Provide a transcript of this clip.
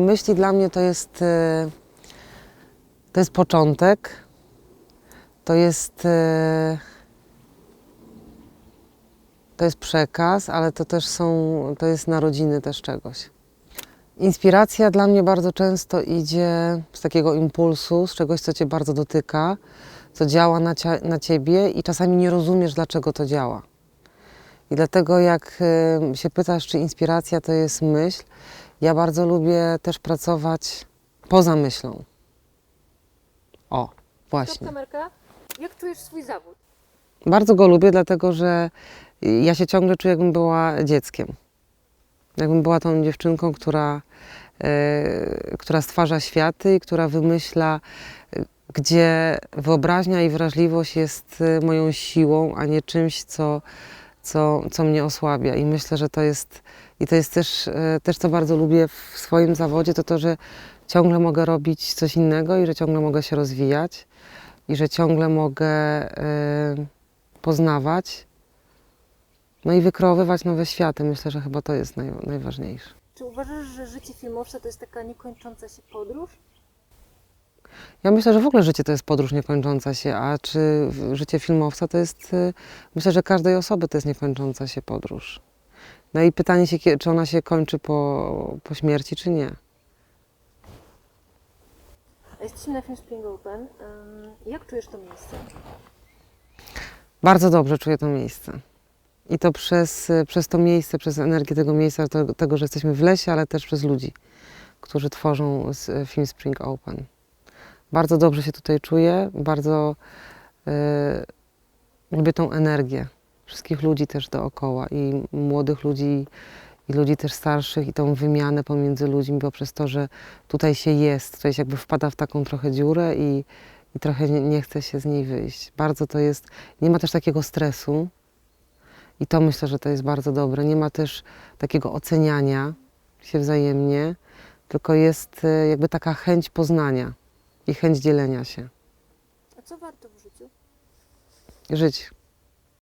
Myśli dla mnie to jest, e, to jest początek, to jest, e, to jest przekaz, ale to też są, to jest narodziny też czegoś. Inspiracja dla mnie bardzo często idzie z takiego impulsu, z czegoś, co Cię bardzo dotyka, co działa na, na Ciebie i czasami nie rozumiesz, dlaczego to działa. I dlatego jak e, się pytasz, czy inspiracja to jest myśl, ja bardzo lubię też pracować poza myślą. O, Stop właśnie. kamerka. Jak czujesz swój zawód? Bardzo go lubię, dlatego że ja się ciągle czuję, jakbym była dzieckiem. Jakbym była tą dziewczynką, która, e, która stwarza światy i która wymyśla, e, gdzie wyobraźnia i wrażliwość jest e, moją siłą, a nie czymś, co, co, co mnie osłabia. I myślę, że to jest, i to jest też, e, też, co bardzo lubię w swoim zawodzie, to to, że ciągle mogę robić coś innego i że ciągle mogę się rozwijać i że ciągle mogę e, poznawać, no i wykreowywać nowe światy. Myślę, że chyba to jest naj, najważniejsze. Czy uważasz, że życie filmowca to jest taka niekończąca się podróż? Ja myślę, że w ogóle życie to jest podróż niekończąca się, a czy życie filmowca to jest, y, myślę, że każdej osoby to jest niekończąca się podróż. No i pytanie się, czy ona się kończy po, po śmierci, czy nie. Jesteśmy na Film Spring Open. Jak czujesz to miejsce? Bardzo dobrze czuję to miejsce. I to przez, y, przez to miejsce, przez energię tego miejsca, tego, że jesteśmy w lesie, ale też przez ludzi, którzy tworzą y, film Spring Open. Bardzo dobrze się tutaj czuję, bardzo y, lubię tą energię wszystkich ludzi też dookoła i młodych ludzi, i ludzi też starszych i tą wymianę pomiędzy ludźmi poprzez to, że tutaj się jest, tutaj się jakby wpada w taką trochę dziurę i, i trochę nie, nie chce się z niej wyjść. Bardzo to jest, nie ma też takiego stresu i to myślę, że to jest bardzo dobre. Nie ma też takiego oceniania się wzajemnie, tylko jest e, jakby taka chęć poznania i chęć dzielenia się. A co warto w życiu? Żyć.